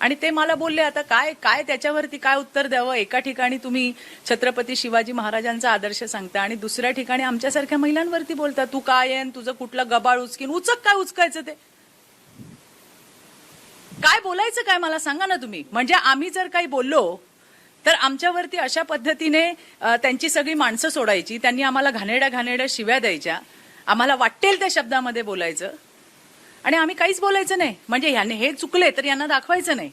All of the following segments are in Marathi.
आणि ते मला बोलले आता काय काय त्याच्यावरती काय उत्तर द्यावं? एका ठिकाणी तुम्ही छत्रपती शिवाजी महाराजांचा आदर्श सांगता आणि दुसऱ्या ठिकाणी आमच्यासारख्या महिलांवरती बोलता तू काय आहे? तुझं कुठलं गबाळ उचकीन? उचक काय उचकायचं ते? काय बोलायचं काय मला सांगा ना तुम्ही? म्हणजे आम्ही जर काही बोललो तर आमच्यावरती अशा पद्धतीने त्यांची सगळी माणसं सोडायची त्यांनी आम्हाला घाणेड्या घाणेड्या शिव्या द्यायच्या. आम्हाला वाटेल त्या शब्दामध्ये बोलायचं. आणि आम्ही काहीच बोलायचं नाही. म्हणजे ह्याने हे चुकले तर यांना दाखवायचं नाही.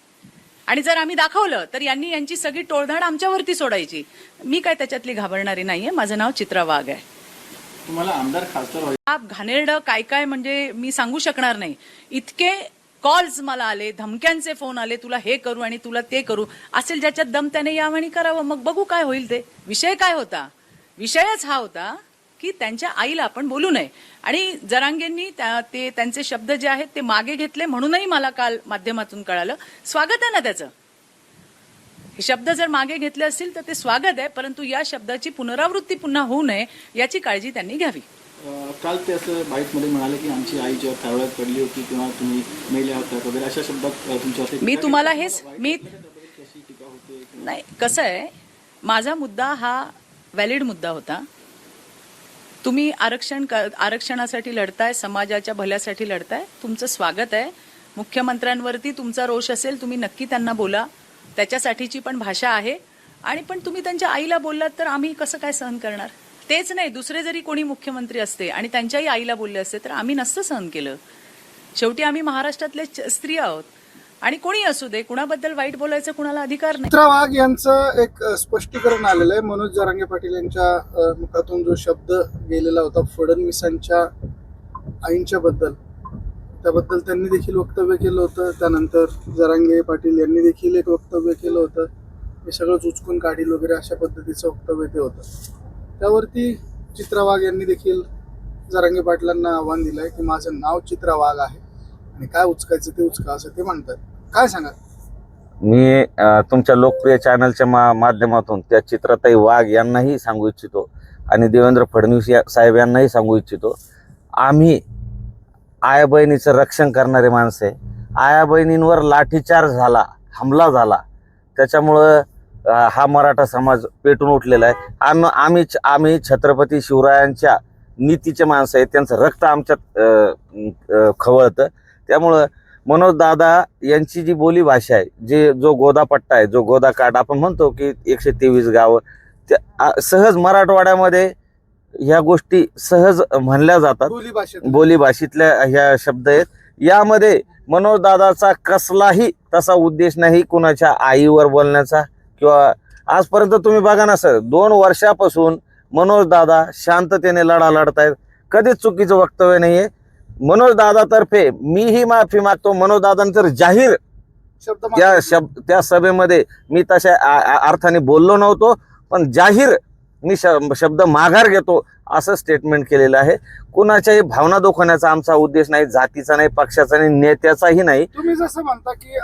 आणि जर आम्ही दाखवलं तर यांनी यांची सगळी टोळधाड आमच्यावरती सोडायची. मी काय त्याच्यातली घाबरणारी नाहीये. माझं नाव चित्रा वाघ आहे. तुम्हाला आमदार खासदार हा घाणेरडं काय काय म्हणजे मी सांगू शकणार नाही. इतके कॉल्स मला आले धमक्यांचे फोन आले तुला हे करू आणि तुला ते करू. असेल ज्याच्यात दम त्याने यावं आणि करावं. मग बघू काय होईल ते. विषय काय होता? विषयच हा होता की त्यांच्या आईला आपण बोलू नये. आणि जरांगेंनी ते त्यांचे शब्द जे आहेत ते मागे घेतले म्हणूनही मला काल माध्यमातून कळालं. स्वागत आहे ना त्याचं? हे शब्द जर मागे घेतले असतील तर ते स्वागत आहे परंतु या शब्दाची पुनरावृत्ती पुन्हा होऊ नये याची काळजी त्यांनी घ्यावी. काल ते असं बाईटमध्ये म्हणाले की आमची आई जेव्हा कावळ्यात पडली होती किंवा तुम्ही मेल्या होत्या वगैरे अशा शब्दात अं, तुमच्यावरती मी तुम्हाला. हेच मी नाही कसं आहे माझा मुद्दा हा व्हॅलिड मुद्दा होता. तुम्ही आरक्षण आरक्षणासाठी लढताय समाजाच्या भल्यासाठी लढताय तुमचं स्वागत आहे. मुख्यमंत्र्यांवरती तुमचा रोष असेल तुम्ही नक्की त्यांना बोला. त्याच्यासाठीची पण भाषा आहे. आणि पण तुम्ही त्यांच्या आईला बोललात तर आम्ही कसं काय सहन करणार? तेच नाही दुसरे जरी कोणी मुख्यमंत्री असते आणि त्यांच्याही आईला बोलले असते तर आम्ही नसतं सहन केलं. शेवटी आम्ही महाराष्ट्रातले स्त्री आहोत. आणि कोणी असू दे कुणाबद्दल वाईट बोलायचं कुणाला अधिकार नाही. चित्रा वाघ यांचं एक स्पष्टीकरण आलेलं आहे. मनोज जरांगे पाटील यांच्या मुखातून जो शब्द गेलेला होता फडणवीसांच्या आईंच्या बद्दल त्याबद्दल त्यांनी देखील वक्तव्य केलं होतं. त्यानंतर जरांगे पाटील यांनी देखील एक वक्तव्य केलं होतं. हे सगळं उचकून काढील वगैरे अशा पद्धतीचं वक्तव्य ते होतं. त्यावरती चित्रा वाघ यांनी देखील जरांगे पाटलांना आव्हान दिलं आहे की माझं नाव चित्रा वाघ आहे. आणि काय उचकायचं ते उचका असं ते म्हणतात. काय सांगा मी तुमच्या लोकप्रिय चॅनलच्या मा माध्यमातून त्या चित्रताई वाघ यांनाही सांगू इच्छितो आणि देवेंद्र फडणवीस या साहेब यांनाही सांगू इच्छितो. आम्ही आया बहिणीचं रक्षण करणारे माणसं आहे. आया बहिणींवर लाठीचार्ज झाला हमला झाला. त्याच्यामुळं हा मराठा समाज पेटून उठलेला आहे. आम आम्ही आम्ही छत्रपती शिवरायांच्या नीतीचे माणसं आहेत त्यांचं रक्त आमच्यात खवळतं. त्यामुळं मनोज दादा यांची जी बोली भाषा आहे जे जो गोदा पट्टा आहे जो गोदा काठ आपण म्हणतो की एकशे तेवीस गावं त्या सहज मराठवाड्यामध्ये ह्या गोष्टी सहज म्हणल्या जातात. बोली भाषेत. बोली भाषेतल्या ह्या शब्द आहेत. यामध्ये मनोज दादाचा कसलाही तसा उद्देश नाही कुणाच्या आईवर बोलण्याचा किंवा आजपर्यंत तुम्ही बघा ना सर दोन वर्षापासून मनोज दादा शांततेने लढा लढतायत. कधीच चुकीचं वक्तव्य नाहीये. मनोज दादातर्फे मीही माफी मागतो. मनोज दादांतर जाहीर शब्द त्या शब्द त्या सभेमध्ये मी तशा अर्थाने बोललो नव्हतो पण जाहीर मी शब्द माघार घेतो असं स्टेटमेंट केलेलं आहे. कुणाच्याही भावना दुखवण्याचा आमचा उद्देश नाही जातीचा नाही पक्षाचा नाही नेत्याचाही नाही. तुम्ही जसं म्हणता की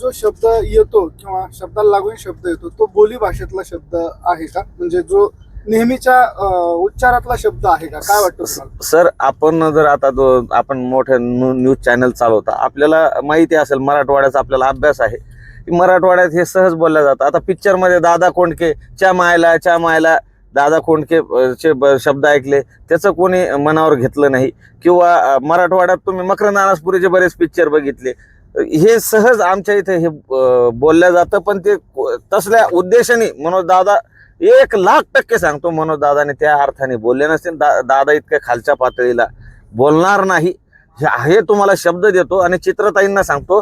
जो शब्द येतो किंवा शब्दाला लागून शब्द येतो तो बोली भाषेतला शब्द आहे का? म्हणजे जो नेहमीच्या उच्चारातला शब्द आहे का? काय वाटतं तुम्हाला? सर आपण जर आता दो- आपण मोठे न्यू- न्यूज चॅनल चालवता आपल्याला माहिती असेल मराठवाड्याचा आपल्याला अभ्यास आहे. की मराठवाड्यात हे सहज बोललं जातं. आता पिक्चरमध्ये दादा कोंडके च्या मायला च्या मायला दादा कोंडके अ, चे ब- शब्द ऐकले. त्याचं कोणी मनावर घेतलं नाही. किंवा अ, मराठवाड्यात तुम्ही मकरंद अनासपुरीचे बरेच पिक्चर बघितले. हे सहज आमच्या इथे हे अ, बोललं जातं. पण ते को- तसल्या उद्देशाने मनोज दादा एक लाख टक्के सांगतो मनोज दादाने त्या अर्थाने बोलले नसते दा, दादा इतक्या खालच्या पातळीला बोलणार नाही. हे हे तुम्हाला शब्द देतो आणि चित्रताईंना सांगतो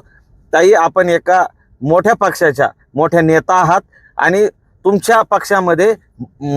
ताई आपण एका मोठ्या पक्षाच्या मोठ्या नेता आहात आणि तुमच्या पक्षामध्ये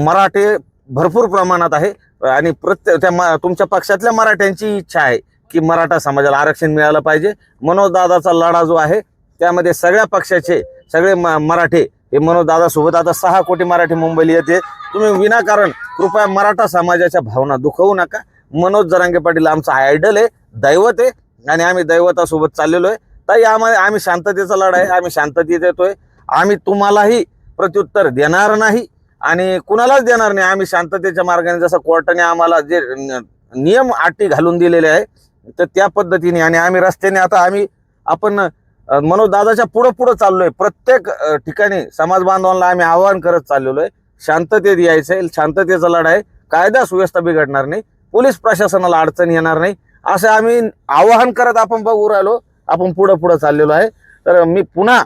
मराठे भरपूर प्रमाणात आहे आणि प्रत्येक त्या म- तुमच्या पक्षातल्या मराठ्यांची इच्छा आहे की मराठा समाजाला आरक्षण मिळालं पाहिजे. मनोज दादाचा लढा जो आहे त्यामध्ये सगळ्या पक्षाचे सगळे म- मराठे हे मनोज दादा सोबत आता सहा कोटी मराठी मुंबईला येते. तुम्ही विनाकारण कृपया मराठा समाजाच्या भावना दुखवू नका. मनोज जरांगे पाटील आमचा आयडल आहे दैवत आहे आणि आम्ही दैवतासोबत चाललेलो आहे. ताई आम्हाला आम्ही शांततेचा लढा आहे आम्ही शांततेत येतोय आम्ही तुम्हालाही प्रत्युत्तर देणार नाही आणि कुणालाच देणार नाही. आम्ही शांततेच्या मार्गाने जसं कोर्टाने आम्हाला जे नियम अटी घालून दिलेले आहे तर त्या पद्धतीने आणि आम्ही रस्त्याने आता आम्ही आपण मनोज दादाच्या पुढं पुढं चाललोय. प्रत्येक ठिकाणी समाज बांधवांना आम्ही आवाहन करत चाललेलो आहे शांततेत यायचं आहे. शांततेचा लढा आहे कायदा सुव्यवस्था बिघडणार नाही. पोलीस प्रशासनाला अडचण येणार नाही. असं आम्ही आवाहन करत आपण बघू राहिलो. आपण पुढं पुढं चाललेलो आहे. तर मी पुन्हा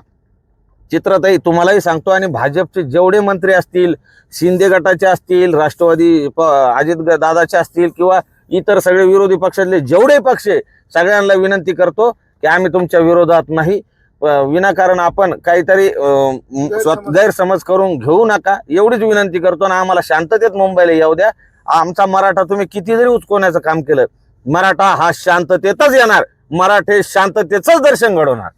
चित्रताई तुम्हालाही सांगतो आणि भाजपचे जेवढे मंत्री असतील शिंदे गटाचे असतील राष्ट्रवादी प- अजित ग- दादाचे असतील किंवा इतर सगळे विरोधी पक्षातले जेवढे पक्ष आहे सगळ्यांना विनंती करतो. की आम्ही तुमच्या विरोधात नाही. विनाकारण आपण काहीतरी गैरसमज- करून घेऊ नका. एवढीच विनंती करतो आणि आम्हाला शांततेत मुंबईला येऊ द्या. आमचा मराठा तुम्ही किती जरी उचकवण्याचं काम केलं मराठा हा शांततेतच येणार. मराठे शांततेच दर्शन घडवणार.